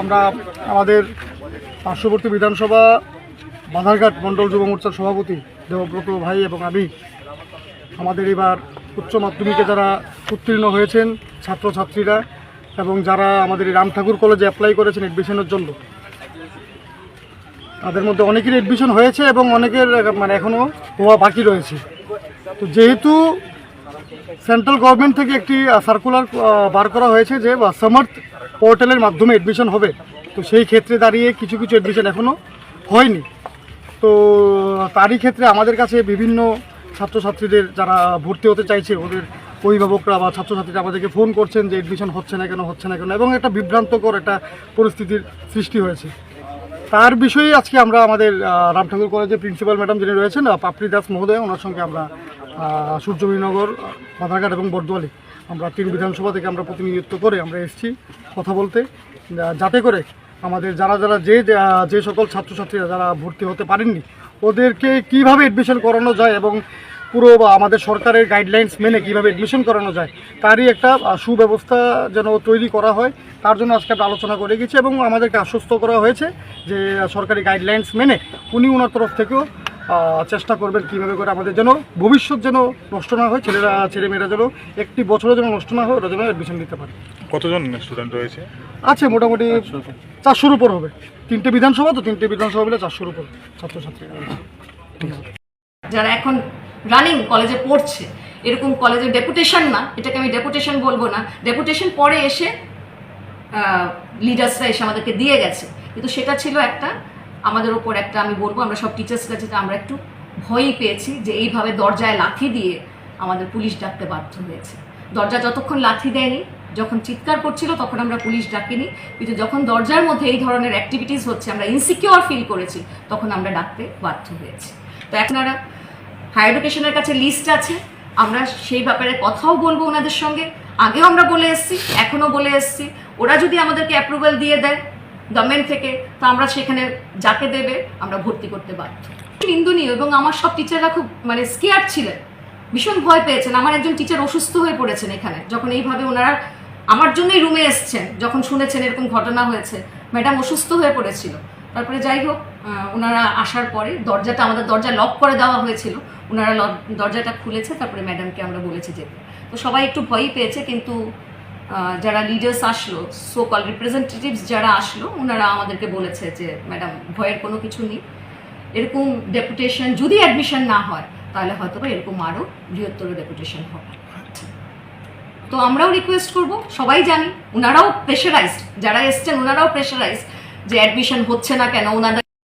আমরা আমাদের পার্শ্ববর্তী বিধানসভা, বাধারঘাট মণ্ডল যুব মোর্চার সভাপতি দেবব্রত ভাই এবং আমি, আমাদের এবার উচ্চ মাধ্যমিকে যারা উত্তীর্ণ হয়েছেন ছাত্রছাত্রীরা এবং যারা আমাদের রাম ঠাকুর কলেজে অ্যাপ্লাই করেছেন এডমিশনের জন্য, তাদের মধ্যে অনেকের এডমিশন হয়েছে এবং অনেকের মানে এখনও হওয়া বাকি রয়েছে। তো যেহেতু সেন্ট্রাল গভর্নমেন্ট থেকে একটি সার্কুলার বার করা হয়েছে যে সমর্থ পোর্টালের মাধ্যমে অ্যাডমিশন হবে। তো সেই ক্ষেত্রে দাঁড়িয়ে কিছু কিছু এডমিশন এখনও হয়নি। তো তারই ক্ষেত্রে আমাদের কাছে বিভিন্ন ছাত্রছাত্রীদের যারা ভর্তি হতে চাইছে ওদের অভিভাবকরা বা ছাত্রছাত্রীরা আমাদেরকে ফোন করছেন যে অ্যাডমিশন হচ্ছে না কেন হচ্ছে না কেন এবং একটা বিভ্রান্তকর একটা পরিস্থিতির সৃষ্টি হয়েছে। তার বিষয়ে আজকে আমরা আমাদের আহ, রাম ঠাকুর কলেজের প্রিন্সিপাল ম্যাডাম যিনি রয়েছেন পাপড়ি দাস মহোদয় ওনার সঙ্গে আমরা আহ, সূর্যমণিনগর বাধারঘাট এবং বর্দোয়ালি আমরা তিন বিধানসভা থেকে আমরা প্রতিনিধিত্ব করে আমরা এসেছি কথা বলতে। যাতে করে আমাদের যারা যারা যে যে- সকল ছাত্রছাত্রীরা যারা ভর্তি হতে পারেননি, ওদেরকে কীভাবে এডমিশন করানো যায় এবং পুরো আমাদের সরকারের গাইডলাইন্স মেনে কীভাবে এডমিশন করানো যায়, তারই একটা সুব্যবস্থা যেন তৈরি করা হয়, তার জন্য আজকে আমরা আলোচনা করে গেছি এবং আমাদেরকে আশ্বস্ত করা হয়েছে যে সরকারি গাইডলাইন্স মেনে উনি ওনার তরফ থেকেও চেষ্টা করবেন কীভাবে করে আমাদের যেন ভবিষ্যৎ যেন নষ্ট না হয় ছেলেরা ছেলেমেয়েরা যেন একটি বছরও যেন নষ্ট না হয় ওরা যেন অ্যাডমিশন দিতে পারে। কতজন স্টুডেন্ট রয়েছে? আছে মোটামুটি চারশোর উপর হবে। তিনটে বিধানসভা তো তিনটে বিধানসভা মিলে চারশোর উপর ছাত্রছাত্রীরা রয়েছে। যারা এখন রানিং কলেজে পড়ছে এরকম কলেজে ডেপুটেশন না এটাকে আমি ডেপুটেশন বলব না ডেপুটেশন পরে এসে লিডার্সরা এসে আমাদেরকে দিয়ে গেছে। কিন্তু সেটা ছিল একটা আমাদের ওপর একটা আমি বলব, আমরা সব টিচার্সরা যেটা আমরা একটু ভয়ই পেয়েছি যে এইভাবে দরজায় লাথি দিয়ে আমাদের পুলিশ ডাকতে বাধ্য হয়েছে। দরজা যতক্ষণ লাথি দেয়নি, যখন চিৎকার করছিল তখন আমরা পুলিশ ডাকিনি। কিন্তু যখন দরজার মধ্যে এই ধরনের অ্যাক্টিভিটিস হচ্ছে, আমরা ইনসিকিওর ফিল করেছি, তখন আমরা ডাকতে বাধ্য হয়েছি। তো এখন আর হায়ার এডুকেশনের কাছে লিস্ট আছে। আমরা সেই ব্যাপারে কথাও বলব ওনাদের সঙ্গে। আগেও আমরা বলে এসেছি, এখনও বলে এসেছি। ওরা যদি আমাদেরকে অ্যাপ্রুভাল দিয়ে দেয় গভর্নমেন্ট থেকে, তো আমরা সেখানে যাকে দেবে, আমরা ভর্তি করতে বাধ্য। নিন্দনীয় এবং আমার সব টিচাররা খুব মানে স্কেয়ার ছিলেন। ভীষণ ভয় পেয়েছেন। আমার একজন টিচার অসুস্থ হয়ে পড়েছেন এখানে। যখন এইভাবে ওনারা আমার জন্যই রুমে এসছেন, যখন শুনেছেন এরকম ঘটনা হয়েছে। ম্যাডাম অসুস্থ হয়ে পড়েছিল। তারপরে যাই হোক ওনারা আসার পরে দরজাটা আমাদের দরজা লক করে দেওয়া হয়েছিল। ওনারা দরজাটা খুলেছে, তারপরে ম্যাডামকে আমরা বলেছি যেতে তো সবাই একটু ভয়ই পেয়েছে, কিন্তু যারা লিডার্স আসলো সো কল রিপ্রেজেন্টেটিভস যারা আসলো ওনারা আমাদেরকে বলেছে যে ম্যাডাম ভয়ের কোনো কিছু নেই। এরকম ডেপুটেশন যদি অ্যাডমিশন না হয়, তাহলে হয়তো এরকম আরও বৃহত্তর ডেপুটেশন হবে। তো আমরাও রিকোয়েস্ট করব, সবাই জানি ওনারাও প্রেশারাইজড যারা এসছেন ওনারাও প্রেশারাইজড যে অ্যাডমিশন হচ্ছে না কেন ওনারা